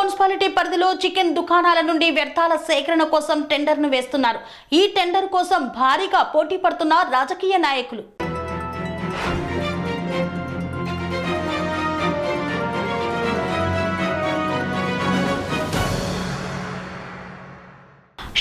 Municipality పరిధిలో chicken దుకాణాల నుండి వ్యర్థాల సేకరణ కోసం టెండర్ను వేస్తున్నారు. ఈ టెండర్ కోసం భారీగా పోటీ పడుతున్న రాజకీయ నాయకులు.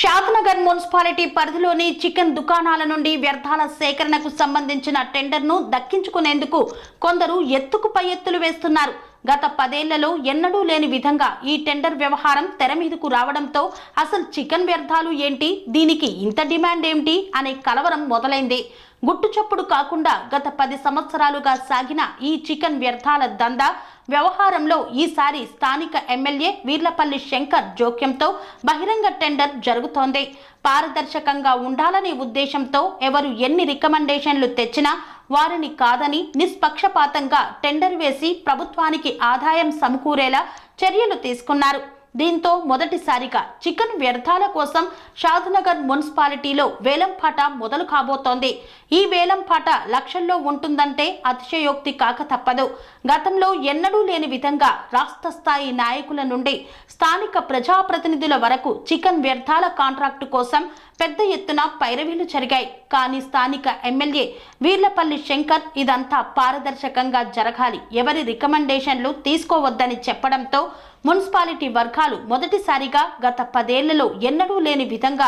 షాద్నగర్ మున్సిపాలిటీ పరిధిలోని చికెన్ దుకాణాల నుండి వ్యర్థాల సేకరణకు సంబంధించిన టెండర్ను దక్కించుకునేందుకు కొందరు ఎత్తుకు పై ఎత్తులు వేస్తున్నారు. గత పదేళ్ళలో ఎన్నడూ లేని విధంగా ఈ టెండర్ వ్యవహారం తెర మీదకు రావడంతో అసలు చికెన్ వ్యర్థాలు ఏంటి? దీనికి ఇంత డిమాండ్ ఏమిటి? అనే కలవరం మొదలైంది. గుట్టు చప్పుడు కాకుండా గత పది సంవత్సరాలుగా సాగిన ఈ చికెన్ వ్యర్థాల దందా వ్యవహారంలో ఈసారి స్థానిక ఎమ్మెల్యే వీర్లపల్లి శంకర్ జోక్యంతో బహిరంగ టెండర్ జరుగుతోంది. పారదర్శకంగా ఉండాలనే ఉద్దేశంతో ఎవరు ఎన్ని రికమెండేషన్లు తెచ్చినా వారిని కాదని నిష్పక్షపాతంగా టెండర్ వేసి ప్రభుత్వానికి ఆదాయం సమకూరేలా చర్యలు తీసుకున్నారు. దీంతో మొదటిసారిగా చికెన్ వ్యర్థాల కోసం షాద్నగర్ మున్సిపాలిటీలో వేలంపాట మొదలు కాబోతోంది. ఈ వేలంపాట లక్షల్లో ఉంటుందంటే అతిశయోక్తి కాక తప్పదు. గతంలో ఎన్నడూ లేని విధంగా రాష్ట్ర స్థాయి నాయకుల నుండి స్థానిక ప్రజాప్రతినిధుల వరకు చికెన్ వ్యర్థాల కాంట్రాక్టు కోసం పెద్ద ఎత్తున పైరవీలు జరిగాయి. కానీ స్థానిక ఎమ్మెల్యే వీర్లపల్లి శంకర్ ఇదంతా పారదర్శకంగా జరగాలి. ఎవరి రికమెండేషన్లు తీసుకోవద్దని చెప్పడంతో మున్సిపాలిటీ వర్గాలు మొదటిసారిగా గత పదేళ్ళలో ఎన్నడూ లేని విధంగా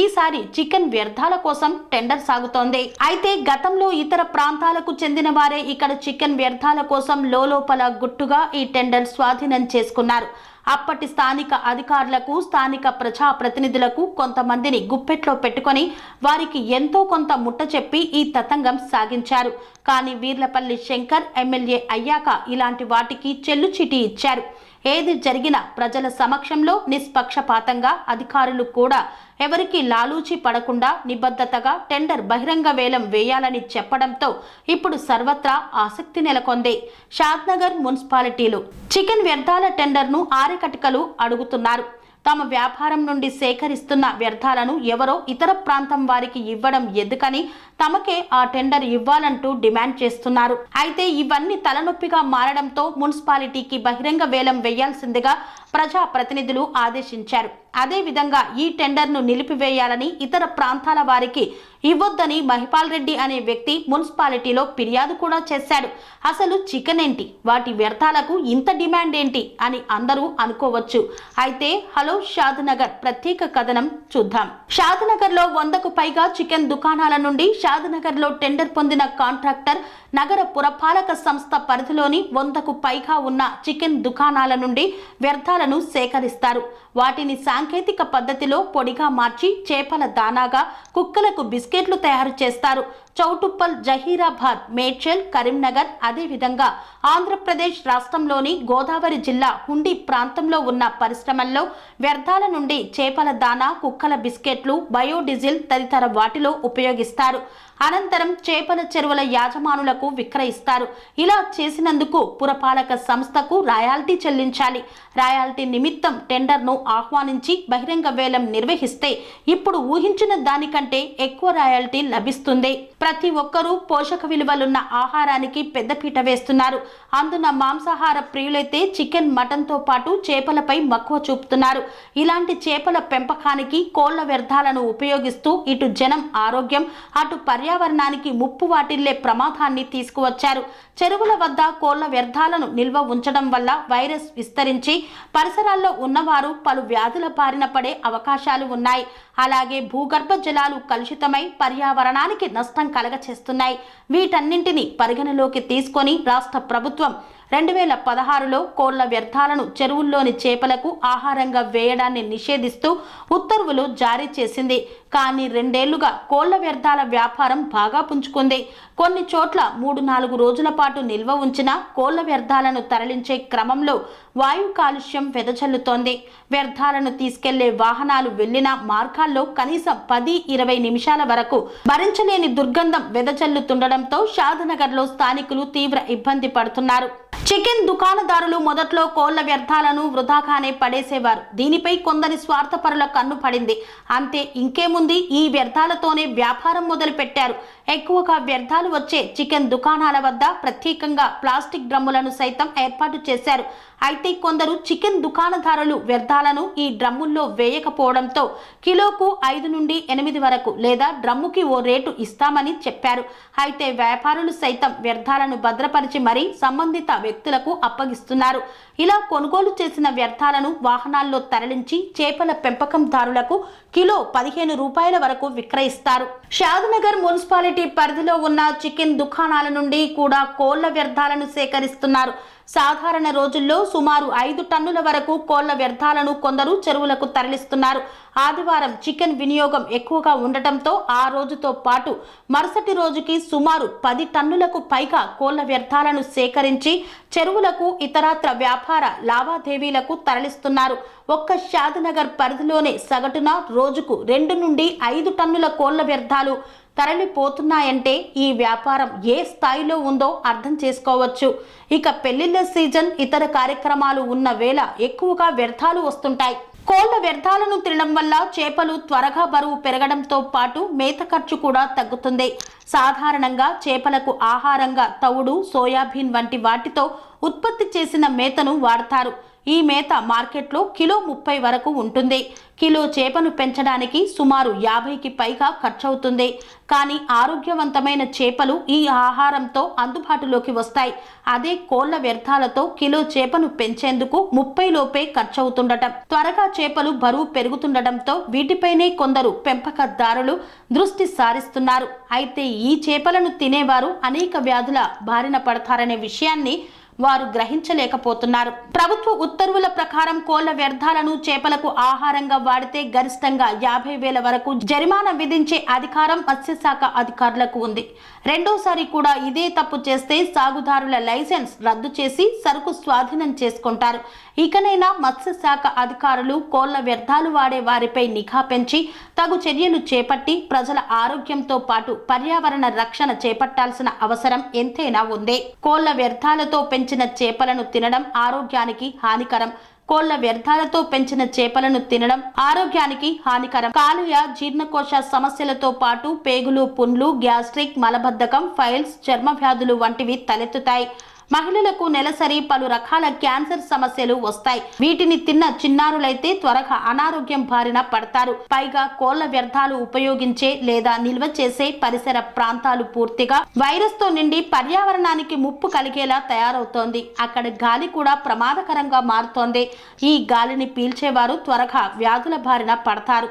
ఈసారి చికెన్ వ్యర్థాల కోసం టెండర్ సాగుతోంది. అయితే గతంలో ఇతర ప్రాంతాలకు చెందిన వారే ఇక్కడ చికెన్ వ్యర్థాల కోసం లోలోపల గుట్టుగా ఈ టెండర్ స్వాధీనం చేసుకున్నారు. అప్పటి స్థానిక అధికారులకు స్థానిక ప్రజాప్రతినిధులకు కొంతమందిని గుప్పెట్లో పెట్టుకొని వారికి ఎంతో కొంత ముట్ట చెప్పి ఈ తతంగం సాగించారు. కానీ వీర్లపల్లి శంకర్ ఎమ్మెల్యే అయ్యాక ఇలాంటి వాటికి చెల్లుచిటి ఇచ్చారు. ఏది జరిగినా ప్రజల సమక్షంలో నిష్పక్షపాతంగా అధికారులు కూడా ఎవరికి లాలూచి పడకుండా నిబద్ధతగా టెండర్ బహిరంగ వేలం వేయాలని చెప్పడంతో ఇప్పుడు సర్వత్రా ఆసక్తి నెలకొంది. షాద్నగర్ మున్సిపాలిటీలు చికెన్ వ్యర్థాల టెండర్ను ఆరికటికలు అడుగుతున్నారు. తమ వ్యాపారం నుండి సేకరిస్తున్న వ్యర్థాలను ఎవరో ఇతర ప్రాంతం వారికి ఇవ్వడం ఎందుకని తమకే ఆ టెండర్ ఇవ్వాలంటూ డిమాండ్ చేస్తున్నారు. అయితే ఇవన్నీ తలనొప్పిగా మారడంతో మున్సిపాలిటీకి బహిరంగ వేలం వేయాల్సిందిగా ప్రజా ప్రతినిధులు ఆదేశించారు అదేవిధంగా ఈ టెండర్ను నిలిపివేయాలని ఇతర ప్రాంతాల వారికి ఇవ్వొద్దని మహిపాల్ రెడ్డి అనే వ్యక్తి మున్సిపాలిటీలో ఫిర్యాదు కూడా చేశాడు. అసలు చికెన్ ఏంటి? వాటి వ్యర్థాలకు ఇంత డిమాండ్ ఏంటి? అని అందరూ అనుకోవచ్చు. అయితే హలో షాద్నగర్ ప్రత్యేక కథనం చూద్దాం. షాద్నగర్లో వందకు పైగా చికెన్ దుకాణాల నుండి షాద్నగర్లో టెండర్ పొందిన కాంట్రాక్టర్ నగర పురపాలక సంస్థ పరిధిలోని వందకు పైగా ఉన్న చికెన్ దుకాణాల నుండి వ్యర్థాలను సేకరిస్తారు. వాటిని సాంకేతిక పద్ధతిలో పొడిగా మార్చి చేపల దానాగా కుక్కలకు బిస్కెట్లు తయారు చేస్తారు. చౌటుప్పల్ జహీరాబాద్ మేడ్చల్ కరీంనగర్ అదేవిధంగా ఆంధ్రప్రదేశ్ రాష్ట్రంలోని గోదావరి జిల్లా హుండి ప్రాంతంలో ఉన్న పరిశ్రమల్లో వ్యర్థాల నుండి చేపల దానా కుక్కల బిస్కెట్లు బయోడీజిల్ తదితర వాటిలో ఉపయోగిస్తారు. అనంతరం చేపల చెరువుల యాజమానులకు విక్రయిస్తారు. ఇలా చేసినందుకు పురపాలక సంస్థకు రాయాల్టీ చెల్లించాలి. రాయాల్టీ నిమిత్తం టెండర్ను ఆహ్వానించి బహిరంగ వేలం నిర్వహిస్తే ఇప్పుడు ఊహించిన దానికంటే ఎక్కువ రాయల్టీ లభిస్తుంది. ప్రతి ఒక్కరూ పోషక విలువలున్న ఆహారానికి పెద్దపీట వేస్తున్నారు. అందున మాంసాహార ప్రియులైతే చికెన్ మటన్తో పాటు చేపలపై మక్కువ చూపుతున్నారు. ఇలాంటి చేపల పెంపకానికి కోళ్ళ వ్యర్థాలను ఉపయోగిస్తూ ఇటు జనం ఆరోగ్యం అటు పర్యావరణానికి ముప్పు వాటిల్లే ప్రమాదాన్ని తీసుకువచ్చారు. చెరువుల వద్ద కోళ్ళ వ్యర్థాలను నిల్వ ఉంచడం వల్ల వైరస్ విస్తరించి పరిసరాల్లో ఉన్నవారు పలు వ్యాధుల బారిన పడే అవకాశాలు ఉన్నాయి. అలాగే భూగర్భ జలాలు కలుషితమై పర్యావరణానికి నష్టం కలగచేస్తున్నాయి. వీటన్నింటిని పరిగణలోకి తీసుకొని రాష్ట్ర ప్రభుత్వం రెండు వేల పదహారులో కోళ్ళ వ్యర్థాలను చెరువుల్లోని చేపలకు ఆహారంగా వేయడాన్ని నిషేధిస్తూ ఉత్తర్వులు జారీ చేసింది. కానీ రెండేళ్ళుగా కోళ్ళ వ్యర్థాల వ్యాపారం బాగా పుంజుకుంది. కొన్ని చోట్ల మూడు నాలుగు రోజుల పాటు నిల్వ ఉంచిన కోళ్ళ వ్యర్థాలను తరలించే క్రమంలో వాయు కాలుష్యం వెదజల్లుతోంది. వ్యర్థాలను తీసుకెళ్ళే వాహనాలు వెళ్ళిన మార్గాల్లో కనీసం పది ఇరవై నిమిషాల వరకు భరించలేని దుర్గంధం వెదజల్లుతుండడంతో షాదనగర్లో స్థానికులు తీవ్ర ఇబ్బంది పడుతున్నారు. చికెన్ దుకాణదారులు మొదట్లో కోళ్ళ వ్యర్థాలను వృధాగానే పడేసేవారు. దీనిపై కొందరి స్వార్థపరుల కన్ను పడింది. అంతే ఇంకేముంది? ఈ వ్యర్థాలతోనే వ్యాపారం మొదలు పెట్టారు ఎక్కువగా వ్యర్థాలు వచ్చే చికెన్ దుకాణాల వద్ద ప్రత్యేకంగా ప్లాస్టిక్ డ్రమ్ములను సైతం ఏర్పాటు చేశారు. అయితే కొందరు చికెన్ దుకాణదారులు వ్యర్థాలను ఈ డ్రమ్ముల్లో వేయకపోవడంతో కిలోకు ఐదు నుండి ఎనిమిది వరకు లేదా డ్రమ్ముకి ఓ రేటు ఇస్తామని చెప్పారు. అయితే వ్యాపారులు సైతం వ్యర్థాలను భద్రపరిచి మరీ సంబంధిత వ్యక్తులకు అప్పగిస్తున్నారు. ఇలా కొనుగోలు చేసిన వ్యర్థాలను వాహనాల్లో తరలించి చేపల పెంపకందారులకు కిలో పదిహేను రూపాయల వరకు విక్రయిస్తారు. షాద్నగర్ మున్సిపాలిటీ పరిధిలో ఉన్న చికెన్ దుకాణాల నుండి కూడా కోళ్ళ వ్యర్థాలను సేకరిస్తున్నారు. సాధారణ రోజుల్లో సుమారు ఐదు టన్నుల వరకు కోళ్ళ వ్యర్థాలను కొందరు చెరువులకు తరలిస్తున్నారు. ఆదివారం చికెన్ వినియోగం ఎక్కువగా ఉండటంతో ఆ రోజుతో పాటు మరుసటి రోజుకి సుమారు పది టన్నులకు పైగా కోళ్ళ వ్యర్థాలను సేకరించి చెరువులకు ఇతరత్ర వ్యాపార లావాదేవీలకు తరలిస్తున్నారు. ఒక్క షాద్నగర్ పరిధిలోనే సగటున రోజుకు రెండు నుండి ఐదు టన్నుల కోళ్ళ వ్యర్థాలు తరలిపోతున్నాయంటే ఈ వ్యాపారం ఏ స్థాయిలో ఉందో అర్థం చేసుకోవచ్చు. ఇక పెళ్ళిళ్ళ సీజన్ ఇతర కార్యక్రమాలు ఉన్న వేళ ఎక్కువగా వ్యర్థాలు వస్తుంటాయి. కోళ్ళ వ్యర్థాలను తినడం వల్ల చేపలు త్వరగా బరువు పెరగడంతో పాటు మేత ఖర్చు కూడా తగ్గుతుంది. సాధారణంగా చేపలకు ఆహారంగా తవుడు సోయాబీన్ వంటి వాటితో ఉత్పత్తి చేసిన మేతను వాడతారు. ఈ మేత మార్కెట్లో కిలో ముప్పై వరకు ఉంటుంది. కిలో చేపను పెంచడానికి సుమారు యాభైకి పైగా ఖర్చవుతుంది. కానీ ఆరోగ్యవంతమైన చేపలు ఈ ఆహారంతో అందుబాటులోకి వస్తాయి. అదే కోళ్ళ వ్యర్థాలతో కిలో చేపను పెంచేందుకు ముప్పై లోపే ఖర్చవుతుండటం. త్వరగా చేపలు బరువు పెరుగుతుండటంతో వీటిపైనే కొందరు పెంపకదారులు దృష్టి సారిస్తున్నారు. అయితే ఈ చేపలను తినేవారు అనేక వ్యాధుల బారిన పడతారనే విషయాన్ని వారు గ్రహించలేకపోతున్నారు. ప్రభుత్వ ఉత్తర్వుల ప్రకారం కోళ్ళ వ్యర్థాలను చేపలకు ఆహారంగా వాడితే గరిష్టంగా యాభై వేల వరకు జరిమానా విధించే అధికారం మత్స్యశాఖ అధికారులకు ఉంది. రెండోసారి కూడా ఇదే తప్పు చేస్తే సాగుదారుల లైసెన్స్ రద్దు చేసి సరుకు స్వాధీనం చేసుకుంటారు. ఇకనైనా మత్స్యశాఖ అధికారులు కోళ్ళ వ్యర్థాలు వాడే వారిపై నిఘా పెంచి తగు చర్యలు చేపట్టి ప్రజల ఆరోగ్యంతో పాటు పర్యావరణ రక్షణ చేపట్టాల్సిన అవసరం ఎంతైనా ఉంది. కోళ్ళ వ్యర్థాలతో పెంచిన చేపలను తినడం ఆరోగ్యానికి హానికరం. కోళ్ళ వ్యర్థాలతో పెంచిన చేపలను తినడం ఆరోగ్యానికి హానికరం. కాలుయ జీర్ణకోశ సమస్యలతో పాటు పేగులు పుండ్లు గ్యాస్ట్రిక్ మలబద్ధకం ఫైల్స్ చర్మ వ్యాధులు వంటివి తలెత్తుతాయి. మహిళలకు నెలసరి పలు రకాల క్యాన్సర్ సమస్యలు వస్తాయి. వీటిని తిన్న చిన్నారులైతే త్వరగా అనారోగ్యం బారిన పడతారు. పైగా కోళ్ళ వ్యర్థాలు ఉపయోగించే లేదా నిల్వ చేసే పరిసర ప్రాంతాలు పూర్తిగా వైరస్తో నిండి పర్యావరణానికి ముప్పు కలిగేలా తయారవుతోంది. అక్కడ గాలి కూడా ప్రమాదకరంగా మారుతోంది. ఈ గాలిని పీల్చేవారు త్వరగా వ్యాధుల బారిన పడతారు.